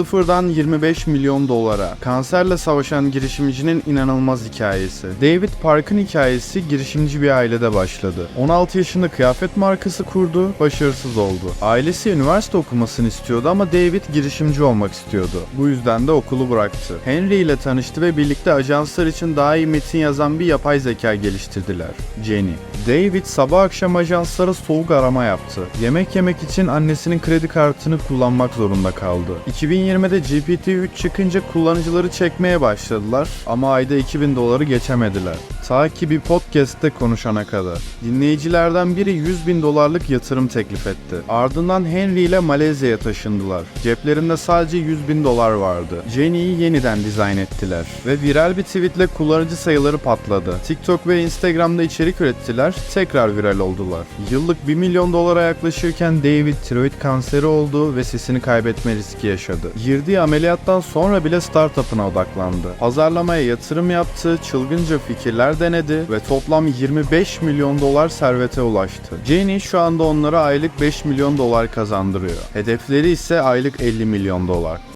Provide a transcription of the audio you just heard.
Sıfırdan 25 milyon dolara. Kanserle savaşan girişimcinin inanılmaz hikayesi. David Park'ın hikayesi girişimci bir ailede başladı. 16 yaşında kıyafet markası kurdu, başarısız oldu. Ailesi üniversite okumasını istiyordu ama David girişimci olmak istiyordu. Bu yüzden de okulu bıraktı. Henry ile tanıştı ve birlikte ajanslar için daha iyi metin yazan bir yapay zeka geliştirdiler. Jenny. David sabah akşam ajanslara soğuk arama yaptı. Yemek yemek için annesinin kredi kartını kullanmak zorunda kaldı. 2020'de GPT-3 çıkınca kullanıcıları çekmeye başladılar ama ayda 2000 doları geçemediler. Ta ki bir podcast'te konuşana kadar. Dinleyicilerden biri 100 bin dolarlık yatırım teklif etti. Ardından Henry ile Malezya'ya taşındılar. Ceplerinde sadece 100 bin dolar vardı. Jenny'yi yeniden dizayn ettiler. Ve viral bir tweetle kullanıcı sayıları patladı. TikTok ve Instagram'da içerik ürettiler, tekrar viral oldular. Yıllık 1 milyon dolara yaklaşırken David tiroid kanseri oldu ve sesini kaybetme riski yaşadı. Girdiği ameliyattan sonra bile startup'ına odaklandı. Pazarlamaya yatırım yaptı, çılgınca fikirler denedi ve toplam 25 milyon dolar servete ulaştı. Jenny şu anda onlara aylık 5 milyon dolar kazandırıyor. Hedefleri ise aylık 50 milyon dolar.